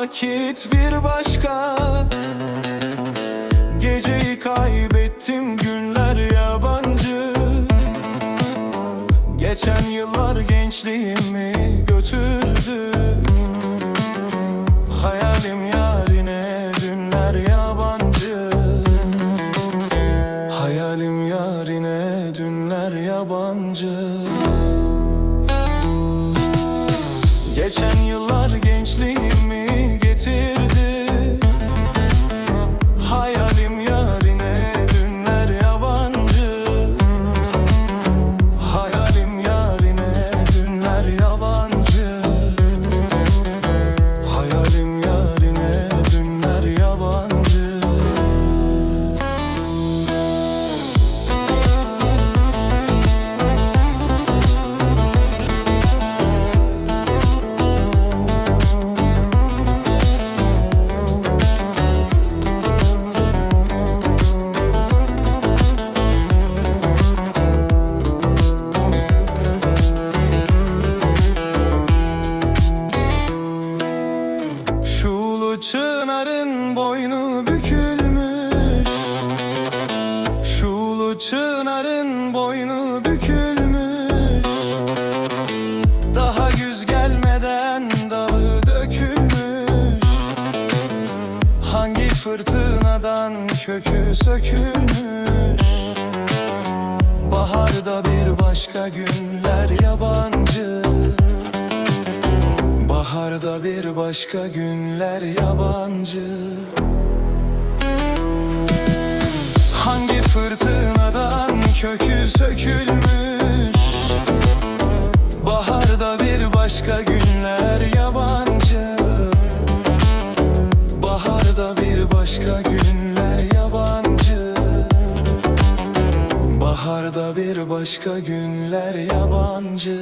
vakit bir başka. Geceyi kaybettim günler yabancı. Geçen yıllar gençliğimi götürdü. Hayalim yarine dünler yabancı. Hayalim yarine dünler yabancı. Geçen çınarın boynu bükülmüş. Şulu çınarın boynu bükülmüş. Daha güz gelmeden dalı dökülmüş. Hangi fırtınadan kökü sökülmüş? Baharda bir başka günler yabancı Baharda bir başka günler yabancı. Hangi fırtınadan kökü sökülmüş? Baharda bir başka günler yabancı. Baharda bir başka günler yabancı. Baharda bir başka günler yabancı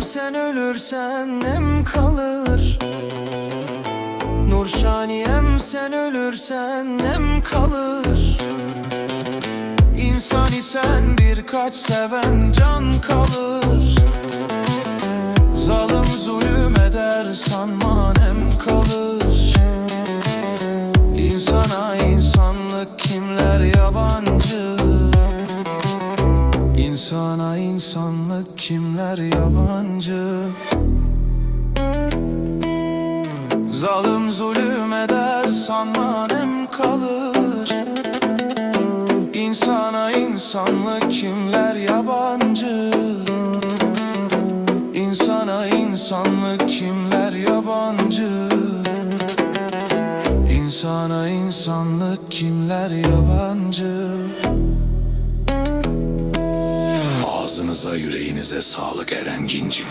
Sen ölürsen nem kalır. Nurşaniyem sen ölürsen nem kalır. İnsan isen birkaç seven can kalır. Zalim zulüm eder sanma nem kalır. İnsana insanlık kimler yabancı? İnsana insanlık kimler yabancı? Zalim zulüm eder sanma nem kalır. İnsana insanlık kimler yabancı? İnsana insanlık kimler yabancı? İnsana insanlık kimler yabancı Ağzınıza yüreğinize sağlık Eren Gincim